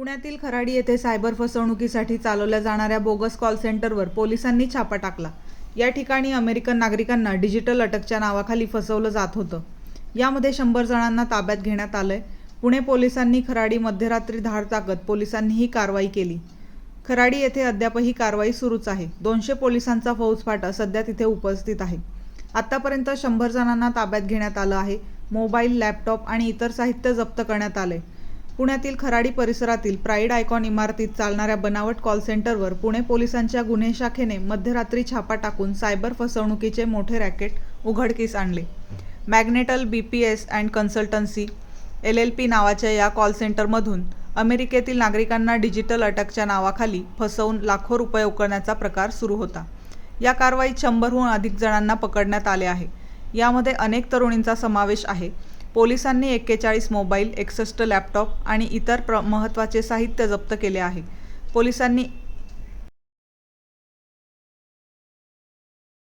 पुण्यातील खराडी येथे सायबर फसवणुकीसाठी चालवल्या जाणाऱ्या बोगस कॉल सेंटरवर पोलिसांनी छापा टाकला. या ठिकाणी अमेरिकन नागरिकांना डिजिटल अटकच्या नावाखाली फसवलं जात होतं. यामध्ये शंभर जणांना ताब्यात घेण्यात आलंय. पुणे पोलिसांनी खराडी मध्यरात्री धाड टाकत पोलिसांनी ही कारवाई केली. खराडी येथे अद्यापही कारवाई सुरूच आहे. दोनशे पोलिसांचा फौजफाटा सध्या तिथे उपस्थित आहे. आतापर्यंत शंभर जणांना ताब्यात घेण्यात आलं आहे. मोबाईल लॅपटॉप आणि इतर साहित्य जप्त करण्यात आले पुण्यातील खराडी परिसरातील प्राईड आयकॉन इमारतीत चालणाऱ्या बनावट कॉल सेंटरवर पुणे पोलिसांच्या गुन्हे शाखेने मध्यरात्री छापा टाकून सायबर फसवणुकीचे मोठे रॅकेट उघडकीस आणले. मॅग्नेटल B P S and consultancy L L P नावाच्या या कॉल सेंटरमधून अमेरिकेतील नागरिकांना डिजिटल अटकच्या नावाखाली फसवून लाखो रुपये उकळण्याचा प्रकार सुरू होता. या कारवाईत शंभरहून अधिक जणांना पकडण्यात आले आहे. यामध्ये अनेक तरुणींचा समावेश आहे. पोलिसांनी एक्केचाळीस मोबाईल एकसष्ट लॅपटॉप आणि इतर प्र महत्त्वाचे साहित्य जप्त केले आहे. पोलिसांनी